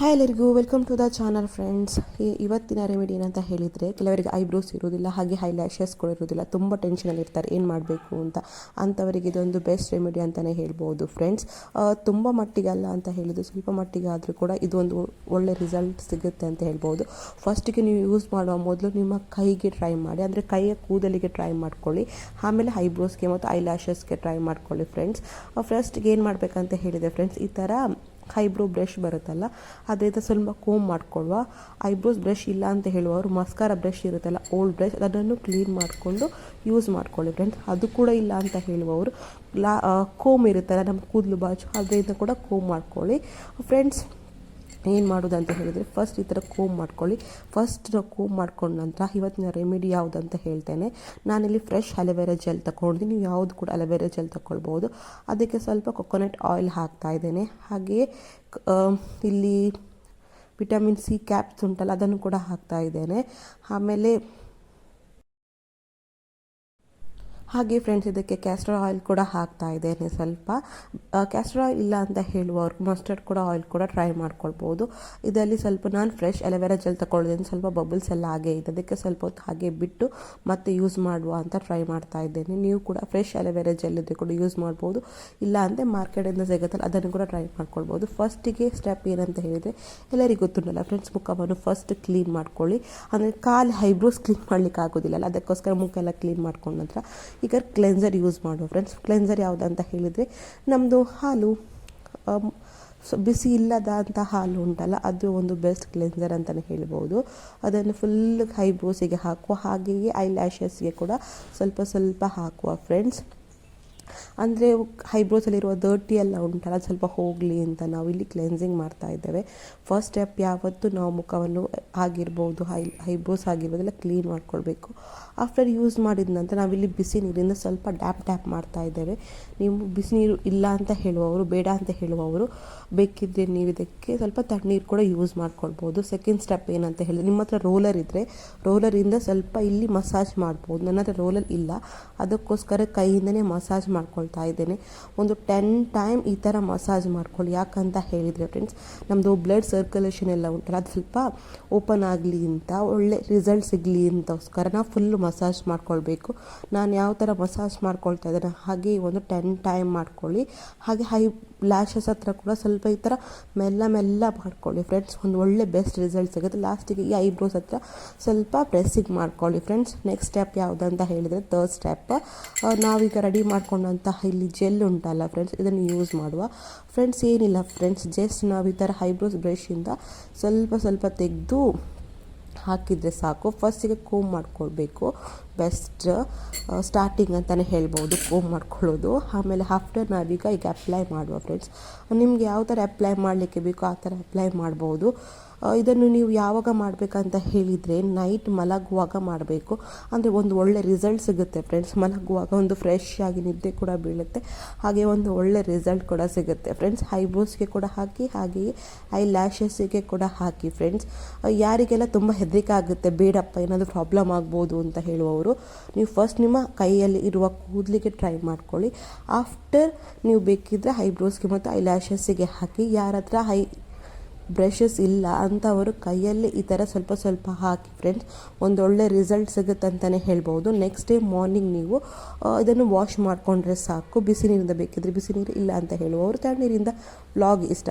Hi ಎಲ್ಲರಿಗೂ welcome to the channel friends ಇವತ್ತಿನ remedy ಏನಂತ ಹೇಳಿದರೆ, ಕೆಲವರಿಗೆ ಐಬ್ರೋಸ್ ಇರೋದಿಲ್ಲ ಹಾಗೆ ಹೈ ಲ್ಯಾಶಸ್ಗಳು ಇರೋದಿಲ್ಲ ತುಂಬ ಟೆನ್ಷನಲ್ಲಿ ಇರ್ತಾರೆ, ಏನು ಮಾಡಬೇಕು ಅಂತ. ಅಂಥವರಿಗೆ ಇದೊಂದು ಬೆಸ್ಟ್ ರೆಮಿಡಿ ಅಂತಲೇ ಹೇಳ್ಬೋದು ಫ್ರೆಂಡ್ಸ್ ತುಂಬ ಮಟ್ಟಿಗಲ್ಲ ಅಂತ ಹೇಳಿದ್ದು ಸ್ವಲ್ಪ ಮಟ್ಟಿಗೆ ಆದರೂ ಕೂಡ ಇದೊಂದು ಒಳ್ಳೆ ರಿಸಲ್ಟ್ ಸಿಗುತ್ತೆ ಅಂತ ಹೇಳ್ಬೋದು. ಫಸ್ಟಿಗೆ ನೀವು ಯೂಸ್ ಮಾಡುವ ಮೊದಲು ನಿಮ್ಮ ಕೈಗೆ ಟ್ರೈ ಮಾಡಿ, ಅಂದರೆ ಕೈಯ ಕೂದಲಿಗೆ ಟ್ರೈ ಮಾಡ್ಕೊಳ್ಳಿ. ಆಮೇಲೆ ಐಬ್ರೋಸ್ಗೆ ಮತ್ತು ಐ ಲ್ಯಾಶಸ್ಗೆ ಟ್ರೈ ಮಾಡ್ಕೊಳ್ಳಿ ಫ್ರೆಂಡ್ಸ್ ಫಸ್ಟ್ಗೆ ಏನು ಮಾಡಬೇಕಂತ ಹೇಳಿದೆ ಫ್ರೆಂಡ್ಸ್ ಈ ಥರ ಐಬ್ರೋ ಬ್ರಷ್ ಬರುತ್ತಲ್ಲ, ಅದರಿಂದ ಸ್ವಲ್ಪ ಕೋಮ್ ಮಾಡ್ಕೊಳ್ಳುವ. ಐಬ್ರೋಸ್ ಬ್ರಷ್ ಇಲ್ಲ ಅಂತ ಹೇಳುವವರು ಮಸ್ಕಾರ ಬ್ರಷ್ ಇರುತ್ತಲ್ಲ ಓಲ್ಡ್ ಬ್ರಷ್ ಅದನ್ನು ಕ್ಲೀನ್ ಮಾಡಿಕೊಂಡು ಯೂಸ್ ಮಾಡ್ಕೊಳ್ಳಿ ಫ್ರೆಂಡ್ಸ್ ಅದು ಕೂಡ ಇಲ್ಲ ಅಂತ ಹೇಳುವವರು. ಲಾ ಕೋಮ್ ಇರುತ್ತಲ್ಲ, ನಮ್ಮ ಕೂದಲು ಬಾಜು, ಅದರಿಂದ ಕೂಡ ಕೋಮ್ ಮಾಡ್ಕೊಳ್ಳಿ. ಫ್ರೆಂಡ್ಸ್ ಏನು ಮಾಡೋದು ಅಂತ ಹೇಳಿದರೆ ಫಸ್ಟ್ ಈ ಥರ ಕೋಮ್ ಮಾಡ್ಕೊಳ್ಳಿ. ಫಸ್ಟ್ ನಾವು ಕೋಮ್ ಮಾಡ್ಕೊಂಡ ನಂತರ ಇವತ್ತಿನ ರೆಮಿಡಿ ಯಾವುದು ಅಂತ ಹೇಳ್ತೇನೆ. ನಾನಿಲ್ಲಿ ಫ್ರೆಶ್ ಅಲೋವೆರಾ ಜೆಲ್ ತಗೊಂಡು ನೀವು ಯಾವುದು ಕೂಡ ಅಲೋವೆರಾ ಜೆಲ್ ತಗೊಳ್ಬೋದು ಅದಕ್ಕೆ ಸ್ವಲ್ಪ ಕೊಕೊನಟ್ ಆಯಿಲ್ ಹಾಕ್ತಾ ಇದ್ದೇನೆ. ಹಾಗೆಯೇ ಇಲ್ಲಿ ವಿಟಮಿನ್ ಸಿ ಕ್ಯಾಪ್ಸ್ ಉಂಟಲ್ಲ, ಅದನ್ನು ಕೂಡ ಹಾಕ್ತಾ ಇದ್ದೇನೆ. ಆಮೇಲೆ ಹಾಗೆ ಫ್ರೆಂಡ್ಸ್ ಇದಕ್ಕೆ ಕ್ಯಾಸ್ಟರ್ ಆಯಿಲ್ ಕೂಡ ಹಾಕ್ತಾ ಇದ್ದೇನೆ ಸ್ವಲ್ಪ. ಕ್ಯಾಸ್ಟರ್ ಆಯಿಲ್ ಇಲ್ಲ ಅಂತ ಹೇಳುವವ್ರು ಮಸ್ಟರ್ಡ್ ಕೂಡ ಆಯಿಲ್ ಕೂಡ ಟ್ರೈ ಮಾಡ್ಕೊಳ್ಬೋದು. ಇದರಲ್ಲಿ ಸ್ವಲ್ಪ ನಾನು ಫ್ರೆಶ್ ಅಲೋವೆರಾ ಜೆಲ್ ತಗೊಳ್ಳಿದ್ದೀನಿ ಸ್ವಲ್ಪ ಬಬಲ್ಸ್ ಎಲ್ಲ ಹಾಗೆ ಇದೆ. ಅದಕ್ಕೆ ಸ್ವಲ್ಪ ಹೊತ್ತು ಹಾಗೆ ಬಿಟ್ಟು ಮತ್ತೆ ಯೂಸ್ ಮಾಡುವ ಅಂತ ಟ್ರೈ ಮಾಡ್ತಾ ಇದ್ದೇನೆ. ನೀವು ಕೂಡ ಫ್ರೆಶ್ ಅಲೋವೆರಾ ಜೆಲ್ ಇದೆ ಕೂಡ ಯೂಸ್ ಮಾಡ್ಬೋದು. ಇಲ್ಲ ಅಂದರೆ ಮಾರ್ಕೆಟಿಂದ ಸಿಗುತ್ತಲ್ಲ, ಅದನ್ನು ಕೂಡ ಟ್ರೈ ಮಾಡ್ಕೊಳ್ಬೋದು. ಫಸ್ಟಿಗೆ ಸ್ಟೆಪ್ ಏನಂತ ಹೇಳಿದರೆ, ಎಲ್ಲರಿಗೂ ಗೊತ್ತುಂಟಲ್ಲ ಫ್ರೆಂಡ್ಸ್ ಮುಖವನ್ನು ಫಸ್ಟ್ ಕ್ಲೀನ್ ಮಾಡ್ಕೊಳ್ಳಿ. ಅಂದರೆ ಕಾಲು ಹೈಬ್ರೋಸ್ ಕ್ಲೀನ್ ಮಾಡಲಿಕ್ಕೆ ಆಗೋದಿಲ್ಲ ಅದಕ್ಕೋಸ್ಕರ ಮುಖ ಎಲ್ಲ ಕ್ಲೀನ್ ಮಾಡ್ಕೊಂಡ ನಂತರ ಈಗ ಕ್ಲೆನ್ಸರ್ ಯೂಸ್ ಮಾಡುವ ಫ್ರೆಂಡ್ಸ್ ಕ್ಲೆನ್ಸರ್ ಯಾವುದಂತ ಹೇಳಿದರೆ ನಮ್ಮದು ಹಾಲು ಬಿಸಿ ಇಲ್ಲದ ಅಂತ ಹಾಲು ಉಂಟಲ್ಲ, ಅದು ಒಂದು ಬೆಸ್ಟ್ ಕ್ಲೆನ್ಸರ್ ಅಂತಲೇ ಹೇಳ್ಬೋದು. ಅದನ್ನು ಫುಲ್ ಹೈಬ್ರೋಸಿಗೆ ಹಾಕುವ ಹಾಗೆಯೇ ಐ ಲ್ಯಾಶಸ್ಗೆ ಕೂಡ ಸ್ವಲ್ಪ ಸ್ವಲ್ಪ ಹಾಕುವ ಫ್ರೆಂಡ್ಸ್ ಅಂದರೆ ಹೈಬ್ರೋಸಲ್ಲಿರುವ ದರ್ಟಿ ಎಲ್ಲ ಉಂಟಲ್ಲ ಸ್ವಲ್ಪ ಹೋಗಲಿ ಅಂತ ನಾವು ಇಲ್ಲಿ ಕ್ಲೆನ್ಸಿಂಗ್ ಮಾಡ್ತಾ ಇದ್ದೇವೆ. ಫಸ್ಟ್ ಸ್ಟೆಪ್ ಯಾವತ್ತು ನಾವು ಮುಖವನ್ನು ಆಗಿರ್ಬೋದು ಹೈ ಹೈಬ್ರೋಸ್ ಆಗಿರ್ಬೋದು ಎಲ್ಲ ಕ್ಲೀನ್ ಮಾಡ್ಕೊಳ್ಬೇಕು. ಆಫ್ಟರ್ ಯೂಸ್ ಮಾಡಿದ ನಂತರ ನಾವಿಲ್ಲಿ ಬಿಸಿ ನೀರಿಂದ ಸ್ವಲ್ಪ ಡ್ಯಾಪ್ ಡ್ಯಾಪ್ ಮಾಡ್ತಾ ಇದ್ದೇವೆ. ನೀವು ಬಿಸಿ ನೀರು ಇಲ್ಲ ಅಂತ ಹೇಳುವವರು, ಬೇಡ ಅಂತ ಹೇಳುವವರು ಬೇಕಿದ್ದರೆ ನೀವು ಇದಕ್ಕೆ ಸ್ವಲ್ಪ ತಣ್ಣೀರು ಕೂಡ ಯೂಸ್ ಮಾಡ್ಕೊಳ್ಬೋದು. ಸೆಕೆಂಡ್ ಸ್ಟೆಪ್ ಏನಂತ ಹೇಳಿದ್ರೆ, ನಿಮ್ಮ ಹತ್ರ ರೋಲರ್ ಇದ್ದರೆ ರೋಲರಿಂದ ಸ್ವಲ್ಪ ಇಲ್ಲಿ ಮಸಾಜ್ ಮಾಡ್ಬೋದು. ನನ್ನ ಹತ್ರ ರೋಲರ್ ಇಲ್ಲ. ಅದಕ್ಕೋಸ್ಕರ ಕೈಯಿಂದನೇ ಮಸಾಜ್ ಮಾಡ್ಕೊಳ್ತಾ ಇದ್ದೇನೆ. ಒಂದು ಟೆನ್ ಟೈಮ್ ಈ ಥರ ಮಸಾಜ್ ಮಾಡ್ಕೊಳ್ಳಿ. ಯಾಕಂತ ಹೇಳಿದರೆ ಫ್ರೆಂಡ್ಸ್ ನಮ್ಮದು ಬ್ಲಡ್ ಸರ್ಕ್ಯುಲೇಷನ್ ಎಲ್ಲ ಉಂಟಲ್ಲ, ಅದು ಸ್ವಲ್ಪ ಓಪನ್ ಆಗಲಿ ಅಂತ, ಒಳ್ಳೆ ರಿಸಲ್ಟ್ ಸಿಗಲಿ ಅಂತೋಸ್ಕರ ನಾವು ಫುಲ್ಲು ಮಸಾಜ್ ಮಾಡ್ಕೊಳ್ಬೇಕು. ನಾನು ಯಾವ ಥರ ಮಸಾಜ್ ಮಾಡ್ಕೊಳ್ತಾ ಇದ್ದೇನೆ, ಹಾಗೆ ಒಂದು ಟೆನ್ ಟೈಮ್ ಮಾಡ್ಕೊಳ್ಳಿ. ಹಾಗೆ ಹೈ ಲ್ಯಾಶಸ್ ಹತ್ರ ಕೂಡ ಸ್ವಲ್ಪ ಈ ಥರ ಮೆಲ್ಲ ಮೆಲ್ಲ ಮಾಡ್ಕೊಳ್ಳಿ ಫ್ರೆಂಡ್ಸ್ ಒಂದು ಒಳ್ಳೆ ಬೆಸ್ಟ್ ರಿಸಲ್ಟ್ ಸಿಗುತ್ತೆ. ಲಾಸ್ಟಿಗೆ ಈ ಐಬ್ರೋಸ್ ಹತ್ರ ಸ್ವಲ್ಪ ಪ್ರೆಸ್ಸಿಂಗ್ ಮಾಡ್ಕೊಳ್ಳಿ ಫ್ರೆಂಡ್ಸ್ ನೆಕ್ಸ್ಟ್ ಸ್ಟೆಪ್ ಯಾವುದಂತ ಹೇಳಿದರೆ ತರ್ಡ್ ಸ್ಟೆಪ್ ನಾವೀಗ ರೆಡಿ ಮಾಡ್ಕೊಂಡಂತಹ ಇಲ್ಲಿ ಜೆಲ್ ಉಂಟಲ್ಲ ಫ್ರೆಂಡ್ಸ್ ಇದನ್ನು ಯೂಸ್ ಮಾಡುವ. ಫ್ರೆಂಡ್ಸ್ ಏನಿಲ್ಲ ಫ್ರೆಂಡ್ಸ್ ಜಸ್ಟ್ ನಾವು ಈ ಥರ ಐಬ್ರೋಸ್ ಬ್ರಷಿಂದ ಸ್ವಲ್ಪ ಸ್ವಲ್ಪ ತೆಗೆದು ಹಾಕಿದರೆ ಸಾಕು. ಫಸ್ಟಿಗೆ ಕೋಮ್ ಮಾಡ್ಕೊಳ್ಬೇಕು. ಬೆಸ್ಟ್ ಸ್ಟಾರ್ಟಿಂಗ್ ಅಂತಲೇ ಹೇಳ್ಬೋದು ಕೋಮ್ ಮಾಡ್ಕೊಳ್ಳೋದು. ಆಮೇಲೆ ಆಫ್ಟರ್ ನಾವೀಗ ಈಗ ಅಪ್ಲೈ ಮಾಡುವ ಫ್ರೆಂಡ್ಸ್ ನಿಮಗೆ ಯಾವ ಥರ ಅಪ್ಲೈ ಮಾಡಲಿಕ್ಕೆ ಬೇಕೋ ಆ ಥರ ಅಪ್ಲೈ ಮಾಡ್ಬೋದು. ಇದನ್ನು ನೀವು ಯಾವಾಗ ಮಾಡಬೇಕಂತ ಹೇಳಿದರೆ ನೈಟ್ ಮಲಗುವಾಗ ಮಾಡಬೇಕು. ಅಂದರೆ ಒಂದು ಒಳ್ಳೆ ರಿಸಲ್ಟ್ ಸಿಗುತ್ತೆ ಫ್ರೆಂಡ್ಸ್ ಮಲಗುವಾಗ ಒಂದು ಫ್ರೆಶ್ ಆಗಿ ನಿದ್ದೆ ಕೂಡ ಬೀಳುತ್ತೆ. ಹಾಗೆ ಒಂದು ಒಳ್ಳೆ ರಿಸಲ್ಟ್ ಕೂಡ ಸಿಗುತ್ತೆ ಫ್ರೆಂಡ್ಸ್ ಐಬ್ರೋಸ್ಗೆ ಕೂಡ ಹಾಕಿ, ಹಾಗೆಯೇ ಐ ಲ್ಯಾಶಸ್ಸಿಗೆ ಕೂಡ ಹಾಕಿ ಫ್ರೆಂಡ್ಸ್ ಯಾರಿಗೆಲ್ಲ ತುಂಬ ಹೆದರಿಕೆ ಆಗುತ್ತೆ, ಬೇಡಪ್ಪ ಏನಾದರೂ ಪ್ರಾಬ್ಲಮ್ ಆಗ್ಬೋದು ಅಂತ ಹೇಳುವವರು ನೀವು ಫಸ್ಟ್ ನಿಮ್ಮ ಕೈಯಲ್ಲಿ ಇರುವ ಕೂದಲಿಗೆ ಟ್ರೈ ಮಾಡ್ಕೊಳ್ಳಿ. ಆಫ್ಟರ್ ನೀವು ಬೇಕಿದ್ದರೆ ಐಬ್ರೋಸ್ಗೆ ಮತ್ತು ಐ ಲ್ಯಾಶಸ್ಸಿಗೆ ಹಾಕಿ. ಯಾರ ಹತ್ರ ಹೈ ಬ್ರಷಸ್ ಇಲ್ಲ ಅಂಥವರು ಕೈಯಲ್ಲಿ ಈ ಥರ ಸ್ವಲ್ಪ ಸ್ವಲ್ಪ ಹಾಕಿ ಫ್ರೆಂಡ್ಸ್ ಒಂದೊಳ್ಳೆ ರಿಸಲ್ಟ್ ಸಿಗುತ್ತೆ ಅಂತಲೇ ಹೇಳ್ಬೋದು. ನೆಕ್ಸ್ಟ್ ಡೇ ಮಾರ್ನಿಂಗ್ ನೀವು ಇದನ್ನು ವಾಶ್ ಮಾಡಿಕೊಂಡ್ರೆ ಸಾಕು. ಬಿಸಿ ನೀರಿಂದ ಬೇಕಿದ್ರೆ ಬಿಸಿ ನೀರು ಇಲ್ಲ ಅಂತ ಹೇಳುವವರು ತಣ್ಣೀರಿಂದ ವ್ಲಾಗ್ ಇಷ್ಟ